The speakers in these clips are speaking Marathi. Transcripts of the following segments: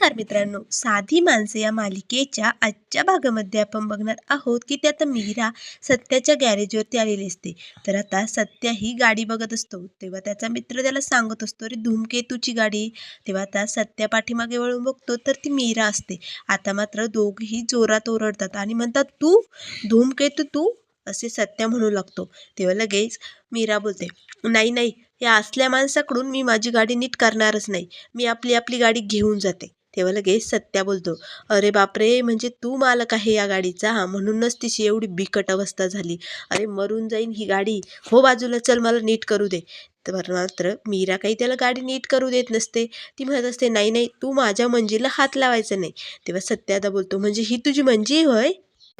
नमस्कार मित्रांनो. साधी माणसे या मालिकेच्या आजच्या भागामध्ये आपण बघणार आहोत की त्यात मीरा सत्याच्या गॅरेजवरती आलेली असते. तर आता सत्या ही गाडी बघत असतो. तेव्हा त्याचा मित्र त्याला सांगत असतो अरे धूमकेतूची गाडी. तेव्हा आता सत्या पाठीमागे वळून बघतो तर ती मीरा असते. आता मात्र दोघही जोरात ओरडतात आणि म्हणतात तू? धूमकेतू तू? असे सत्या म्हणू लागतो. तेव्हा लगेच मीरा बोलते नाही नाही या असल्या माणसाकडून मी माझी गाडी नीट करणारच नाही. मी आपली आपली गाडी घेऊन जाते. तेव्हा लगेच सत्या बोलतो. अरे बापरे म्हणजे तू मालक आहे या गाडीचा? हा म्हणूनच तिची एवढी बिकट अवस्था झाली. अरे मरून जाईन ही गाडी. हो बाजूला चल मला नीट करू दे. तर मात्र मीरा काही त्याला गाडी नीट करू देत नसते. ती म्हणत असते नाही नाही तू माझ्या मंजीला हात लावायचा नाही. तेव्हा सत्यादा बोलतो म्हणजे ही तुझी मंजी होय?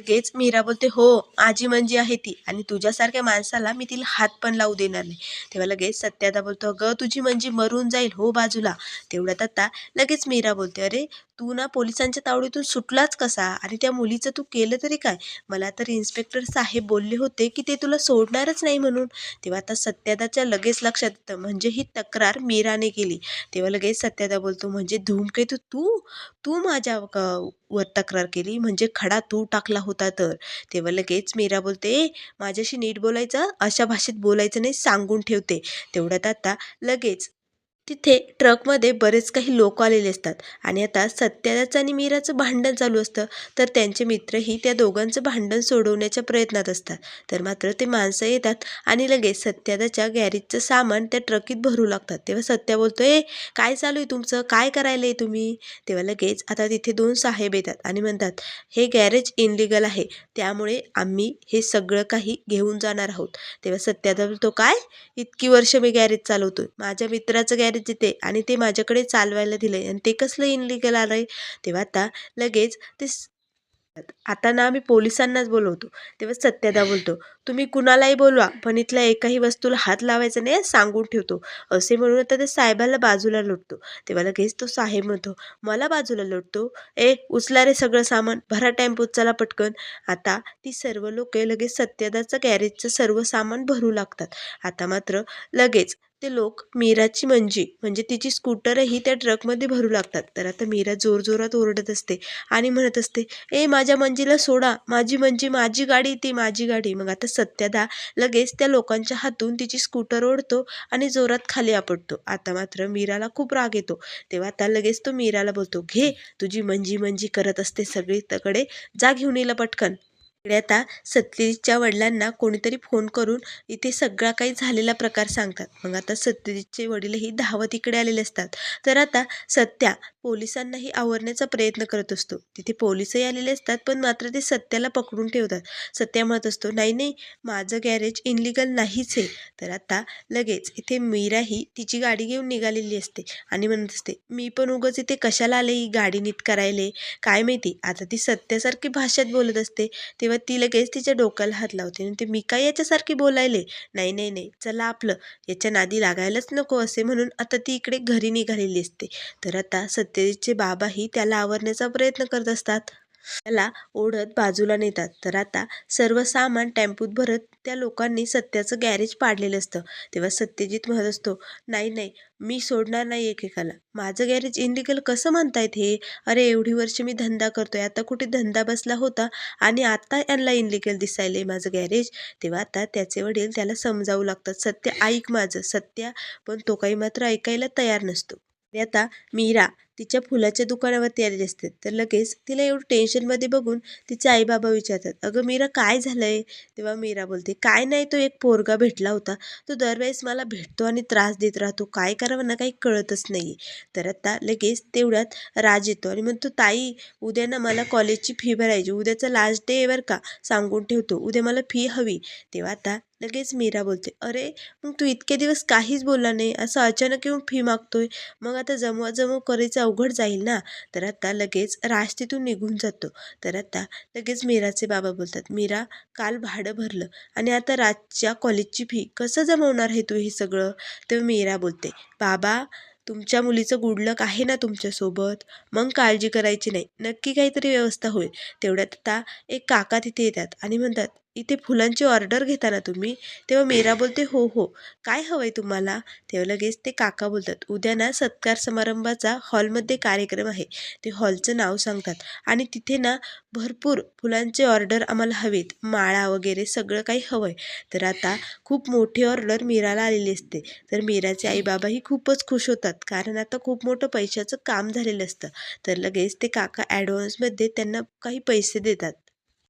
लगेच मीरा बोलते हो आजी म्हणजे आहे ती आणि तुझ्यासारख्या माणसाला मी तिला हात पण लावू देणार नाही. तेव्हा लगेच सत्यादा बोलतो अगं तुझी म्हणजे मरून जाईल हो बाजूला. तेवढ्यात आता लगेच मीरा बोलते अरे तू ना पोलिसांच्या तावडीतून सुटलाच कसा? आणि त्या मुलीचं तू केलं तरी काय? मला तर इन्स्पेक्टर साहेब बोलले होते की ते तुला सोडणारच नाही म्हणून. तेव्हा आता सत्यादाच्या लगेच लक्षात येतं म्हणजे ही तक्रार मीराने केली. तेव्हा लगेच सत्यादा बोलतो म्हणजे धूमकेतू तू तू माझ्या वर तक्रार केली? म्हणजे खडा तू टाकला होता होता तर. तेव्हा लगेच मीरा बोलते माझ्याशी नीट बोलायचं? अशा भाषेत बोलायचं नाही सांगून ठेवते. तेवढ्यात आता लगेच तिथे ट्रकमध्ये बरेच काही लोक आलेले असतात. आणि आता सत्याचं आणि मीराचं भांडण चालू असतं. तर त्यांचे मित्रही त्या दोघांचं भांडण सोडवण्याच्या प्रयत्नात असतात. तर मात्र ते माणसं येतात आणि लगेच सत्यादाच्या गॅरेजचं सामान त्या ट्रकीत भरू लागतात. तेव्हा सत्या बोलतो ए काय चालू आहे तुमचं? काय करायला आहे तुम्ही? तेव्हा लगेच आता तिथे दोन साहेब येतात आणि म्हणतात हे गॅरेज इनलिगल आहे. त्यामुळे आम्ही हे सगळं काही घेऊन जाणार आहोत. तेव्हा सत्यादा बोलतो काय? इतकी वर्ष मी गॅरेज चालवतो माझ्या मित्राचं गॅरेज येते आणि ते माझ्याकडे चालवायला दिलंय आणि ते कसलं इनलिगल आहे तेव्हा आता लगेच ते आता ना आम्ही पोलिसांनाच बोलवतो. तेव्हा सत्यादा बोलतो. तुम्ही कुणालाही बोलवा पण इथल्या एकाही वस्तूला हात लावायचा नाही सांगून ठेवतो. असे म्हणून आता त्या साहेबाला बाजूला लोटतो. तेव्हा लगेच तो साहेब म्हणतो मला बाजूला लोटतो. ए उचला रे सगळं सामान. भरा टेम्पोत चला पटकन. आता ती सर्व लोक लगेच सत्यदाचं गॅरेजचं सर्व सामान भरू लागतात. आता मात्र लगेच ते लोक मीराची मंजी म्हणजे तिची स्कूटरही त्या ट्रकमध्ये भरू लागतात. तर आता मीरा जोरजोरात ओरडत असते आणि म्हणत असते ए माझ्या मंजीला सोडा. माझी मंजी माझी गाडी ती माझी गाडी. मग आता सत्यादा लगेच त्या लोकांच्या हातून तिची स्कूटर ओढतो आणि जोरात खाली आपटतो. आता मात्र मीराला खूप राग येतो. तेव्हा आता लगेच तो मीराला बोलतो घे तुझी मंजी मंजी करत असते सगळीकडे. जा घेऊन येईल पटकन. इकडे आता सत्यजितच्या वडिलांना कोणीतरी फोन करून इथे सगळा काही झालेला प्रकार सांगतात. मग आता सत्यजितचे वडीलही धावत इकडे आलेले असतात. तर आता सत्या पोलिसांनाही आवरण्याचा प्रयत्न करत असतो. तिथे पोलिसही आलेले असतात पण मात्र ते सत्याला पकडून ठेवतात. सत्या म्हणत असतो नाही नाही माझं गॅरेज इनलिगल नाहीच आहे. तर आता लगेच इथे मीराही तिची गाडी घेऊन निघालेली असते आणि म्हणत असते मी पण उगाच इथे कशाला आले? ही गाडी नीट करायले. काय माहिती आता ती सत्यासारखी भाषेत बोलत असते तेव्हा ती लगेच तिच्या डोक्याला हात लावते आणि ते मी काय याच्यासारखी बोलायले? नाही नाही नाही चला आपलं याच्या नादी लागायलाच नको असे म्हणून आता ती इकडे घरी निघालेली असते. तर आता सत्य सत्यजितचे बाबाही त्याला आवरण्याचा प्रयत्न करत असतात. त्याला ओढत बाजूला नेतात. तर आता सर्व सामान टेम्पोत भरत त्या लोकांनी सत्याचं गॅरेज पाडलेलं असतं. तेव्हा सत्यजित म्हणत असतो नाही नाही मी सोडणार नाही एकेकाला. माझं गॅरेज इनलिगल कसं म्हणतायत हे? अरे एवढी वर्ष मी धंदा करतोय. आता कुठे धंदा बसला होता आणि आता यांना इनलिगल दिसायले माझं गॅरेज? तेव्हा आता त्याचे वडील त्याला समजावू लागतात सत्य ऐक माझं. सत्या पण तो काही मात्र ऐकायला तयार नसतो. आता मीरा तिच्या फुलाच्या दुकानावरती आलेली असते. तर लगेच तिला एवढं टेन्शनमध्ये बघून तिचे आईबाबा विचारतात अगं मीरा काय झालंय? तेव्हा मीरा बोलते काय नाही तो एक पोरगा भेटला होता. तो दरवेळेस मला भेटतो आणि त्रास देत राहतो. काय करावं ना काही कळतच नाही तर आता लगेच तेवढ्यात राज येतो आणि म्हणतो ताई उद्या ना मला कॉलेजची फी भरायची. उद्याचा लास्ट डे आहे बरं का. सांगून ठेवतो. उद्या मला फी हवी. तेव्हा आता लगेच मीरा बोलते अरे मग तू इतके दिवस काहीच बोलला नाही असं अचानक येऊन फी मागतोय मग आता जमवाजमव करायचं अवघड जाईल ना? तर आता लगेच राज तिथून निघून जातो. तर आता लगेच मीराचे बाबा बोलतात मीरा काल भाडं भरलं आणि आता राजच्या कॉलेजची फी कसं जमवणार आहे तू हे सगळं? तेव्हा मीरा बोलते बाबा तुमच्या मुलीचं गुडलक आहे ना तुमच्यासोबत? मग काळजी करायची नाही नक्की काहीतरी व्यवस्था होईल. तेवढ्यात आता एक काका तिथे येतात आणि म्हणतात इथे फुलांची ऑर्डर घेता ना तुम्ही तेव्हा मीरा बोलते हो हो. काय हवं आहे तुम्हाला? तेव्हा लगेच ते काका बोलतात उद्या ना सत्कार समारंभाचा हॉलमध्ये कार्यक्रम आहे. ते हॉलचं नाव सांगतात. आणि तिथे ना भरपूर फुलांचे ऑर्डर आम्हाला हवेत माळा वगैरे सगळं काही हवं आहे तर आता खूप मोठी ऑर्डर मीराला आलेली असते. तर मीराचे आईबाबाही खूपच खुश होतात कारण आता खूप मोठं पैशाचं काम झालेलं असतं. तर लगेच ते काका ॲडव्हान्समध्ये त्यांना काही पैसे देतात.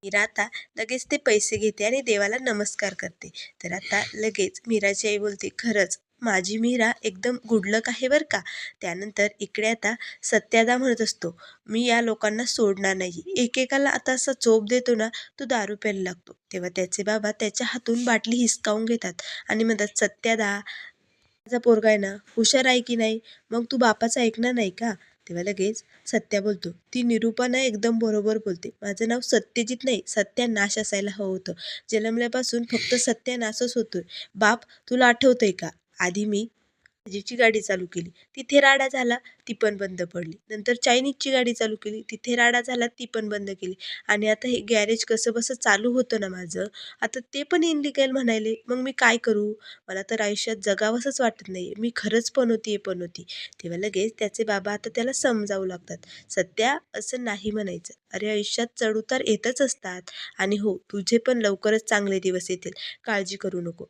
मीरा आता लगेच ते पैसे घेते आणि देवाला नमस्कार करते. तर आता लगेच मीराची आई बोलते खरंच माझी मीरा एकदम गुडलक आहे बरं का? त्यानंतर इकडे आता सत्यादा म्हणत असतो मी या लोकांना सोडणार नाही. एकेकाला आता असा चोप देतो ना तो दारू प्यायला लागतो. तेव्हा त्याचे बाबा त्याच्या हातून बाटली हिसकावून घेतात आणि म्हणतात सत्यादा माझा पोरगा आहे ना हुशार आहे की नाही? मग तू बापाचं ऐकणार नाही का? तेव्हा लगेच सत्या बोलतो. ती निरूपाना एकदम बरोबर बोलते. माझं नाव सत्यजित नाही सत्यानाश असायला हवं होतं. जन्मल्यापासून फक्त सत्यानाशच होतोय. बाप तुला आठवतंय का? आधी मी जीची गाडी चालू केली. तिथे राडा झाला ती पण बंद पडली. नंतर चायनीजची गाडी चालू केली तिथे राडा झाला ती पण बंद केली. आणि आता हे गॅरेज कसं बसं चालू होतं ना माझं आता ते पण इनलिगल म्हणायले मग मी काय करू? मला तर आयुष्यात जगावंसंच वाटत नाही मी खरंच पण होती पण होती तेव्हा लगेच त्याचे बाबा आता त्याला समजावू लागतात. सध्या असं नाही म्हणायचं. अरे आयुष्यात चढउतार येतच असतात. आणि हो तुझे पण लवकरच चांगले दिवस येतील. काळजी करू नको.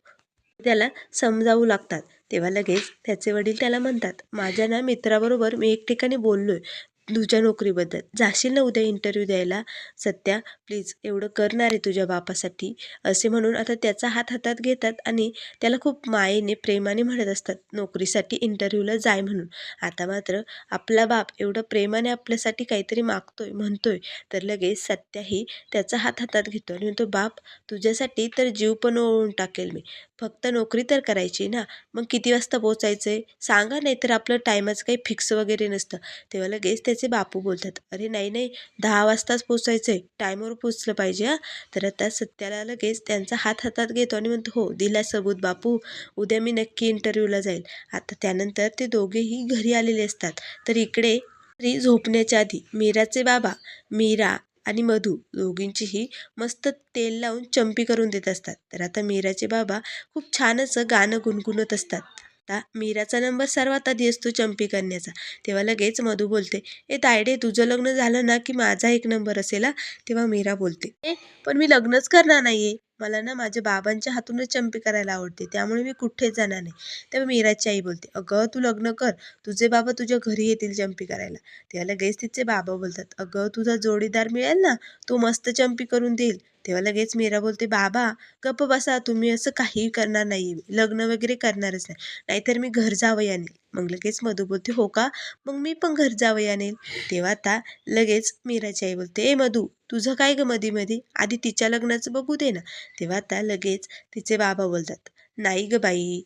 त्याला समजावू लागतात. तेव्हा लगेच त्याचे वडील त्याला म्हणतात माझ्या ना मित्राबरोबर मी एक ठिकाणी बोललो आहे तुझ्या नोकरीबद्दल. जाशील ना उद्या इंटरव्ह्यू द्यायला? सत्या प्लीज एवढं करणार आहे तुझ्या बापासाठी. असे म्हणून आता त्याचा हात हातात घेतात आणि त्याला खूप मायेने प्रेमाने म्हणत असतात नोकरीसाठी इंटरव्ह्यूला जाय म्हणून. आता मात्र आपला बाप एवढं प्रेमाने आपल्यासाठी काहीतरी मागतोय म्हणतोय तर लगेच सत्याही त्याचा हात हातात घेतो आणि म्हणतो बाप तुझ्यासाठी तर जीव पण ओळून टाकेल मी. फक्त नोकरी तर करायची ना. मग किती वाजता पोचायचं आहे सांगा नाही तर आपलं टायमाचं काही फिक्स वगैरे नसतं. तेव्हा लगेच त्याचे बापू बोलतात. अरे नाही नाही दहा वाजताच पोचायचं आहे टायमवर पोचलं पाहिजे हां. तर आता सत्याला लगेच त्यांचा हात हातात घेतो आणि म्हणतो हो दिला सबूत बापू. उद्या मी नक्की इंटरव्ह्यूला जाईल. आता त्यानंतर ते दोघेही घरी आलेले असतात. तर इकडे रात्री झोपण्याच्या आधी मीराचे बाबा मीरा आणि मधू दोघींचीही मस्त तेल लावून चंपी करून देत असतात. तर आता मीराचे बाबा खूप छान असं गाणं गुणगुणत असतात. आता मीराचा नंबर सर्वात आधी असतो चंपी करण्याचा तेव्हा लगेच मधू बोलते ए तायडे तुझं लग्न झालं ना की माझा एक नंबर असेल हा? तेव्हा मीरा बोलते ए पण मी लग्नच करणार नाहीये. मला ना माझ्या बाबांच्या हातूनच चंपी करायला आवडते त्यामुळे मी कुठेच जाणार नाही. तेव्हा मीराची आई बोलते अगं तू लग्न कर. तुझे बाबा तुझ्या घरी येतील चंपी करायला. तेव्हा लगेच तिचे बाबा बोलतात अगं तुझा जोडीदार मिळेल ना? तो मस्त चंपी करून देईल. तेव्हा लगेच मीरा बोलते बाबा गप्प बसा तुम्ही असं काही करणार नाही लग्न वगैरे करणारच नाही. नाहीतर मी घर जावं आणेल मग लगेच मधू बोलते हो का? मग मी पण घर जावं आणेल तेव्हा आता लगेच मीराची आई बोलते ए मधू तुझं काय ग मधी मधी? आधी तिच्या लग्नाचं बघू दे ना. तेव्हा आता लगेच तिचे बाबा बोलतात नाही ग बाई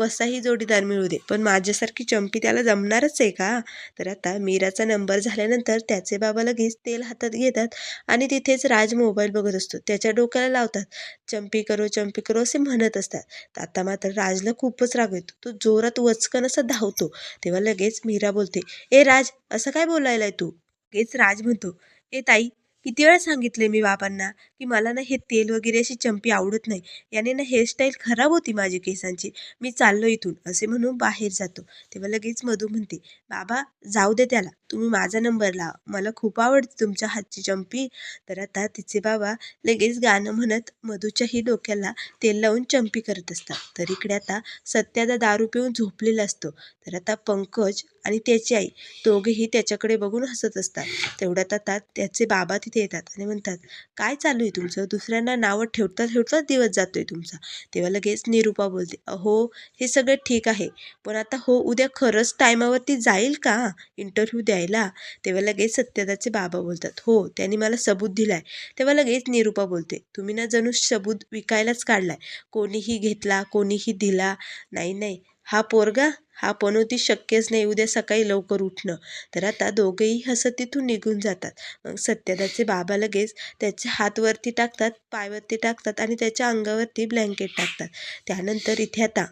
कसाही जोडीदार मिळू दे पण माझ्यासारखी चंपी त्याला जमणारच आहे का? तर आता मीराचा नंबर झाल्यानंतर त्याचे बाबा लगेच तेल हातात घेतात आणि तिथेच राज मोबाईल बघत असतो. त्याच्या डोक्याला लावतात चंपी करो चंपी करो असे म्हणत असतात. आता मात्र राजला खूपच राग येतो. तो जोरात वचकन असा धावतो. तेव्हा लगेच मीरा बोलते ए राज असं काय बोलायलाय तू? लगेच राज म्हणतो ए ताई किती वेळा सांगितले मी बाबांना की मला ना हे तेल वगैरे अशी चंपी आवडत नाही. याने ना हेअरस्टाईल खराब होती माझी केसांची. मी चाललो इथून. असे म्हणून बाहेर जातो. तेव्हा लगेच मधू म्हणते बाबा जाऊ दे त्याला. तुम्ही माझा नंबर लावा. मला खूप आवडते तुमच्या हातची चंपी. तर आता तिचे बाबा लगेच गाणं म्हणत मधूच्याही डोक्याला तेल लावून चंपी करत असतात. तर इकडे आता सत्यादा दारू पिऊन झोपलेला असतो. तर आता पंकज आणि त्याची आई दोघेही त्याच्याकडे बघून हसत असतात. तेवढ्यात आता त्याचे बाबा तिथे येतात आणि म्हणतात काय चालू आहे तुमचं? दुसऱ्यांना नावं ठेवता ठेवताच दिवस जातोय तुमचा. तेव्हा लगेच निरूपा बोलते अहो हे सगळं ठीक आहे. पण आता हो उद्या खरंच टायमावरती जाईल का? इंटरव्ह्यू द्यायला. तेव्हा लगेच सत्यदाचे बाबा बोलतात हो त्यांनी मला सबूत दिलाय. तेव्हा लगेच निरूपा बोलते तुम्ही ना जणू सबूत विकायलाच काढलाय. कोणीही घेतला कोणीही दिला नाही नाही. हा पोरगा हा पनोती शक्यच नाही उद्या सकाळी लवकर उठणं. तर आता दोघेही हसत तिथून निघून जातात. मग सत्यदाचे बाबा लगेच त्याचे हातवरती टाकतात पायवरती टाकतात आणि त्याच्या अंगावरती ब्लँकेट टाकतात. त्यानंतर इथे आता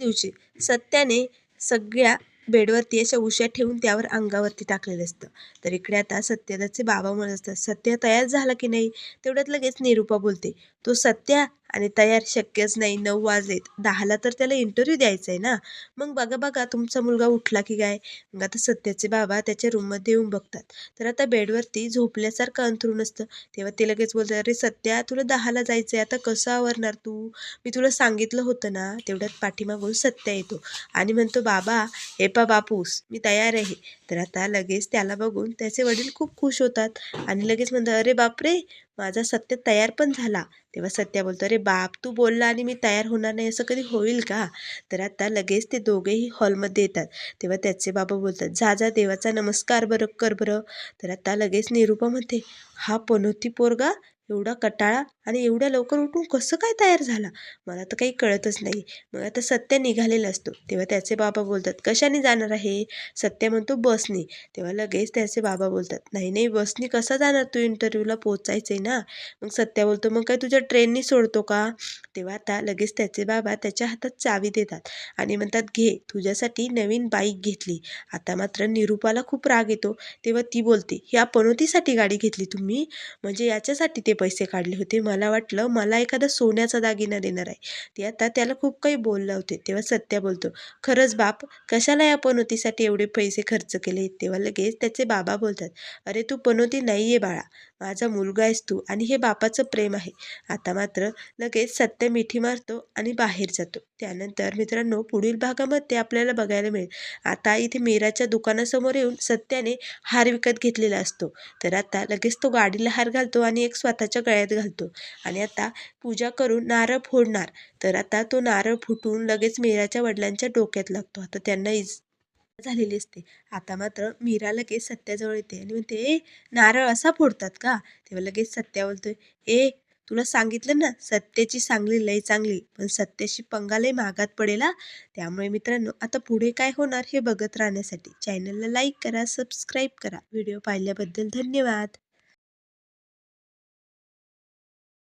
दिवशी सत्याने सगळ्या बेडवरती अशा उश्या ठेवून त्यावर अंगावरती टाकलेलं असतं. तर इकडे आता सत्यदाचे बाबा म्हणत असतात सत्य तयार झाला की नाही? तेवढ्यात लगेच निरूपा बोलते तो सत्या आणि तयार शक्यच नाही नऊ वाजलेत. दहाला तर त्याला इंटरव्ह्यू द्यायचा आहे ना. मग बघा बघा तुमचा मुलगा उठला की काय? मग आता सत्याचे बाबा त्याच्या रूममध्ये येऊन बघतात. तर आता बेडवरती झोपल्यासारखं अंथरून असतं. तेव्हा ते लगेच बोलतात अरे सत्या तुला दहाला जायचं आहे आता कसं आवरणार तू? मी तुला सांगितलं होतं ना. तेवढ्यात पाठीमागून सत्या येतो आणि म्हणतो बाबा हे पप्पा बापूस मी तयार आहे. तर आता लगेच त्याला बघून त्याचे वडील खूप खुश होतात आणि लगेच म्हणतात अरे बापरे माझा सत्य तयार पण झाला. तेव्हा सत्या बोलतो अरे बाप तू बोलला आणि मी तयार होणार नाही असं कधी होईल का? तर आता लगेच ते दोघेही हॉलमध्ये येतात. तेव्हा त्याचे बाबा बोलतात जा जा देवाचा नमस्कार बरं कर बरं. तर आता लगेच निरूपा म्हणते हा पनोती पोरगा एवढा कटाळा आणि एवढ्या लवकर उठून कसं काय तयार झाला? मला तर काही कळतच नाही. मग आता सत्य निघालेला असतो. तेव्हा त्याचे बाबा बोलतात कशाने जाणार आहे? सत्य म्हणतो बसने. तेव्हा लगेच त्याचे बाबा बोलतात नाही नाही बसने कसा जाणार तू इंटरव्ह्यूला पोचायचं आहे ना. मग सत्या बोलतो मग काय तुझ्या ट्रेननी सोडतो का? तेव्हा आता लगेच त्याचे बाबा त्याच्या हातात चावी देतात आणि म्हणतात घे तुझ्यासाठी नवीन बाईक घेतली. आता मात्र निरूपाला खूप राग येतो. तेव्हा ती बोलते ह्या पनोतीसाठी गाडी घेतली तुम्ही? म्हणजे याच्यासाठी ते पैसे काढले होते. मला वाटलं मला एखादा सोन्याचा दागिना देणार आहे. ते आता त्याला खूप काही बोललं होते. तेव्हा सत्या बोलतो खरंच बाप कशाला या पनोतीसाठी एवढे पैसे खर्च केले? तेव्हा लगेच त्याचे बाबा बोलतात अरे तू पनोती नाही आहे बाळा. माझा मुलगा आहेस तू आणि हे बापाचं प्रेम आहे. आता मात्र लगेच सत्य मिठी मारतो आणि बाहेर जातो. त्यानंतर मित्रांनो पुढील भागामध्ये आपल्याला बघायला मिळेल. आता इथे मीराच्या दुकानासमोर येऊन सत्याने हार विकत घेतलेला असतो. तर आता लगेच तो गाडीला हार घालतो आणि एक स्वतःच्या गळ्यात घालतो. आणि आता पूजा करून नारळ फोडणार. तर आता तो नारळ फुटून लगेच मीराच्या वडिलांच्या डोक्यात लागतो. आता त्यांना इज झालेली असते. आता मात्र मीरा लगेच सत्याजवळ येते आणि म्हणते ए नारळ असा फोडतात का? तेव्हा लगेच सत्या बोलतोय ए तुला सांगितलं ना सत्याची सांगली लय चांगली पण सत्याशी पंगा लय महागात पडेल हा. त्यामुळे मित्रांनो आता पुढे काय होणार हे बघत राहण्यासाठी चॅनलला लाईक करा सबस्क्राईब करा. व्हिडिओ पाहिल्याबद्दल धन्यवाद.